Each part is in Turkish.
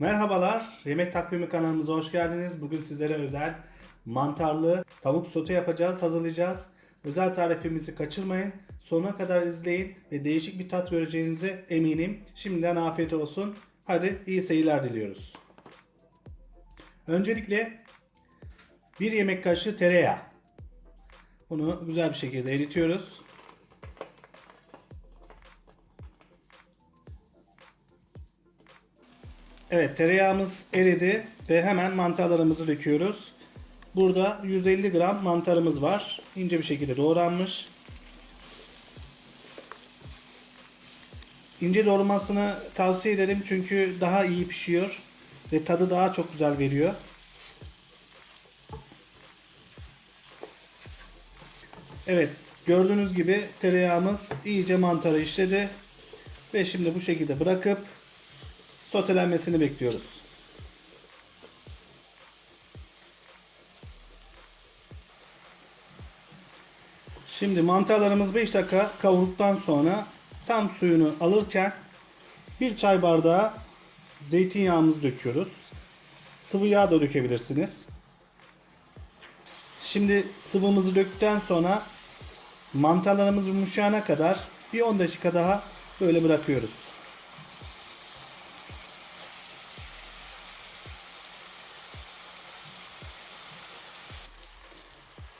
Merhabalar, Yemek Takvimi kanalımıza hoş geldiniz. Bugün sizlere özel mantarlı tavuk sote yapacağız, hazırlayacağız. Özel tarifimizi kaçırmayın. Sonuna kadar izleyin ve değişik bir tat göreceğinize eminim. Şimdiden afiyet olsun. Hadi iyi seyirler diliyoruz. Öncelikle bir yemek kaşığı tereyağı. Bunu güzel bir şekilde eritiyoruz. Evet tereyağımız eridi ve hemen mantarlarımızı döküyoruz. Burada 150 gram mantarımız var. İnce bir şekilde doğranmış. İnce doğramasını tavsiye ederim çünkü daha iyi pişiyor ve tadı daha çok güzel veriyor. Evet gördüğünüz gibi tereyağımız iyice mantarı işledi ve şimdi bu şekilde bırakıp sotelenmesini bekliyoruz. Şimdi mantarlarımız 5 dakika kavurduktan sonra tam suyunu alırken bir çay bardağı zeytinyağımızı döküyoruz. Sıvı yağ da dökebilirsiniz. Şimdi sıvımızı döktükten sonra mantarlarımız yumuşayana kadar bir 10 dakika daha böyle bırakıyoruz.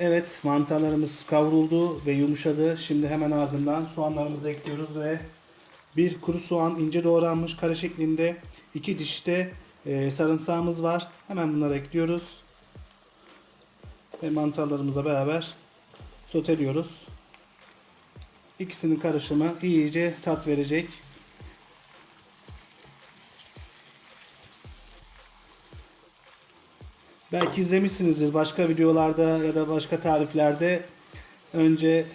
Evet mantarlarımız kavruldu ve yumuşadı. Şimdi hemen ardından soğanlarımızı ekliyoruz ve bir kuru soğan ince doğranmış kare şeklinde iki dişte e, sarımsağımız var. Hemen bunları ekliyoruz. Ve mantarlarımızla beraber soteliyoruz. İkisinin karışımı iyice tat verecek. Belki izlemişsinizdir başka videolarda ya da başka tariflerde. Önce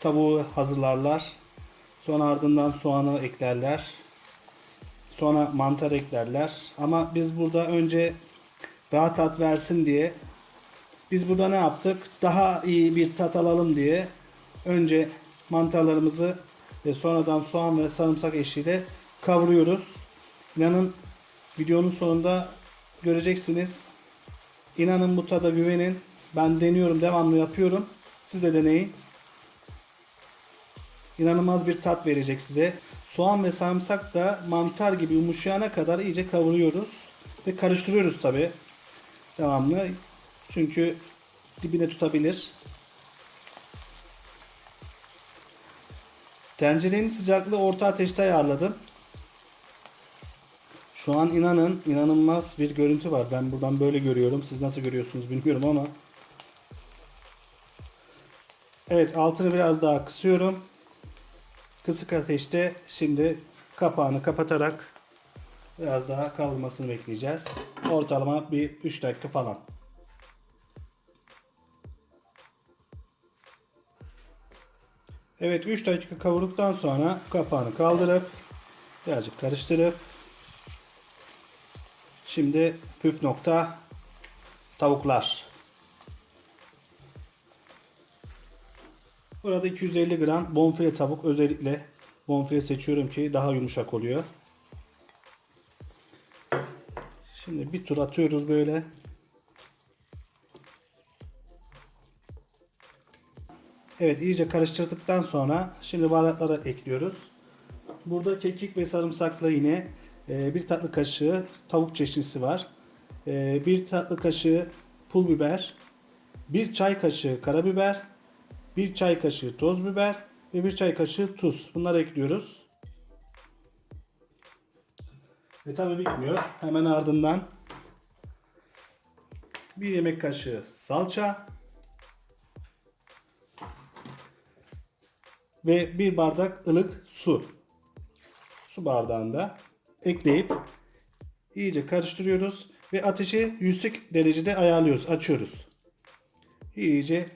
tavuğu hazırlarlar. Sonra ardından soğanı eklerler. Sonra mantar eklerler. Ama biz burada önce daha tat versin diye biz burada ne yaptık? Daha iyi bir tat alalım diye önce mantarlarımızı ve sonradan soğan ve sarımsak eşliğiyle kavuruyoruz. İnanın videonun sonunda göreceksiniz. İnanın bu tada güvenin. Ben deniyorum, devamlı yapıyorum. Siz de deneyin. İnanılmaz bir tat verecek size. Soğan ve sarımsak da mantar gibi yumuşayana kadar iyice kavuruyoruz. Ve karıştırıyoruz tabi. Devamlı. Çünkü dibine tutabilir. Tencerenin sıcaklığı orta ateşte ayarladım. Şu an inanın inanılmaz bir görüntü var. Ben buradan böyle görüyorum. Siz nasıl görüyorsunuz bilmiyorum ama. Evet altını biraz daha kısıyorum. Kısık ateşte şimdi kapağını kapatarak biraz daha kavrulmasını bekleyeceğiz. Ortalama bir 3 dakika falan. Evet 3 dakika kavurduktan sonra kapağını kaldırıp birazcık karıştırıp Şimdi püf nokta tavuklar. Burada 250 gram bonfile tavuk özellikle bonfile seçiyorum ki daha yumuşak oluyor. Şimdi bir tur atıyoruz böyle. Evet iyice karıştırdıktan sonra şimdi baharatları ekliyoruz. Burada kekik ve sarımsakla yine bir tatlı kaşığı tavuk çeşnisi var. Ee, bir tatlı kaşığı pul biber, bir çay kaşığı karabiber, bir çay kaşığı toz biber ve bir çay kaşığı tuz. Bunları ekliyoruz. Ve tabi bitmiyor. Hemen ardından bir yemek kaşığı salça ve bir bardak ılık su. Su bardağında ekleyip iyice karıştırıyoruz ve ateşi yüksek derecede ayarlıyoruz. Açıyoruz. İyice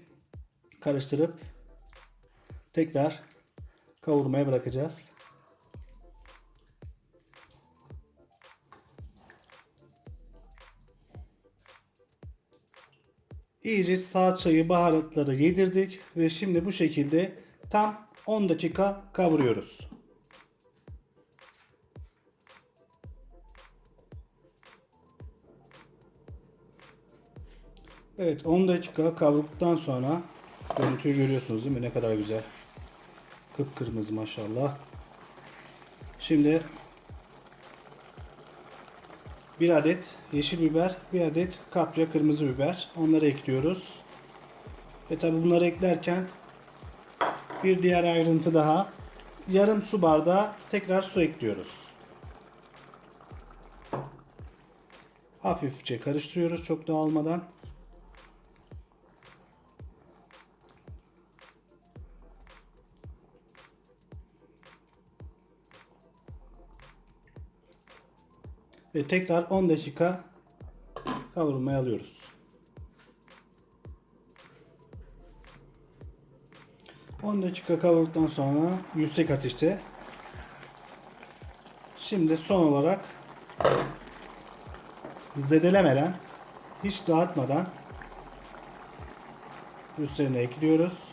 karıştırıp tekrar kavurmaya bırakacağız. İyice salçayı, baharatları yedirdik ve şimdi bu şekilde tam 10 dakika kavuruyoruz. Evet 10 dakika kavurduktan sonra görüntüyü görüyorsunuz değil mi? Ne kadar güzel. Kıpkırmızı maşallah. Şimdi bir adet yeşil biber, bir adet kapya kırmızı biber. Onları ekliyoruz. Ve tabi bunları eklerken bir diğer ayrıntı daha. Yarım su bardağı tekrar su ekliyoruz. Hafifçe karıştırıyoruz çok dağılmadan. Ve tekrar 10 dakika kavurmaya alıyoruz. On dakika kavurduktan sonra yüksek ateşte. Şimdi son olarak zedelemeden, hiç dağıtmadan üstlerine ekliyoruz.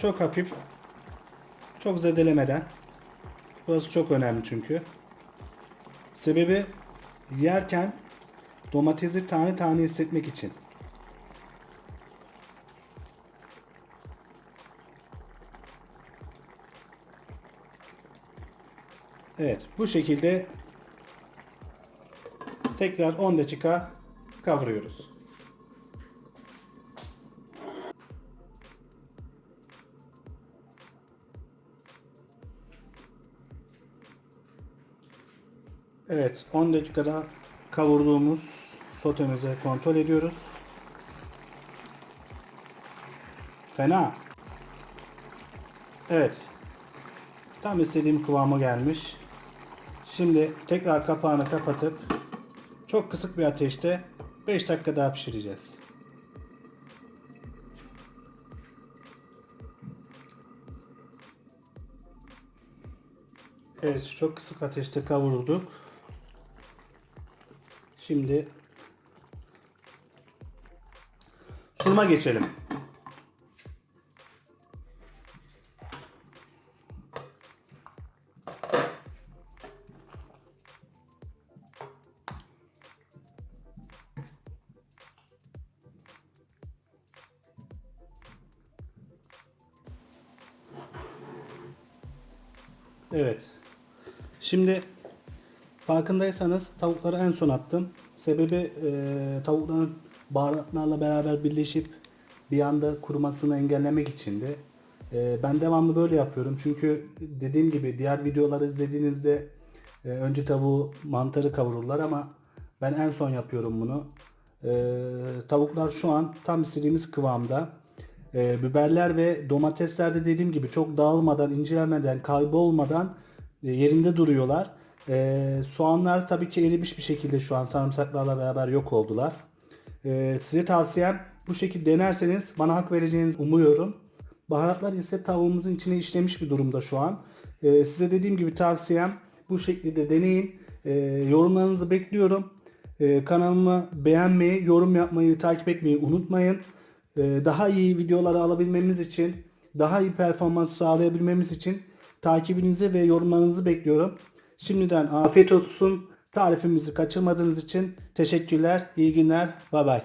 Çok hafif, çok zedelemeden. Burası çok önemli çünkü. Sebebi yerken domatesi tane tane hissetmek için. Evet, bu şekilde tekrar 10 dakika kavuruyoruz. Evet, 10 dakikada kavurduğumuz sotemizi kontrol ediyoruz. Fena. Evet. Tam istediğim kıvama gelmiş. Şimdi tekrar kapağını kapatıp çok kısık bir ateşte 5 dakika daha pişireceğiz. Evet, çok kısık ateşte kavurduk. Şimdi sunuma geçelim. Evet. Şimdi farkındaysanız tavukları en son attım. Sebebi e, tavukların baharatlarla beraber birleşip bir anda kurumasını engellemek içindi. E, ben devamlı böyle yapıyorum. Çünkü dediğim gibi diğer videoları izlediğinizde e, önce tavuğu mantarı kavururlar ama ben en son yapıyorum bunu. E, tavuklar şu an tam istediğimiz kıvamda. E, biberler ve domatesler de dediğim gibi çok dağılmadan, incelemeden, kaybolmadan e, yerinde duruyorlar. E, soğanlar tabii ki erimiş bir şekilde şu an sarımsaklarla beraber yok oldular. E, size tavsiyem bu şekilde denerseniz bana hak vereceğinizi umuyorum. Baharatlar ise tavuğumuzun içine işlemiş bir durumda şu an. E, size dediğim gibi tavsiyem bu şekilde deneyin. E, yorumlarınızı bekliyorum. E, kanalımı beğenmeyi, yorum yapmayı, takip etmeyi unutmayın. Ee, daha iyi videoları alabilmemiz için, daha iyi performans sağlayabilmemiz için takibinizi ve yorumlarınızı bekliyorum. Şimdiden afiyet olsun. Tarifimizi kaçırmadığınız için teşekkürler. İyi günler. Bay bay.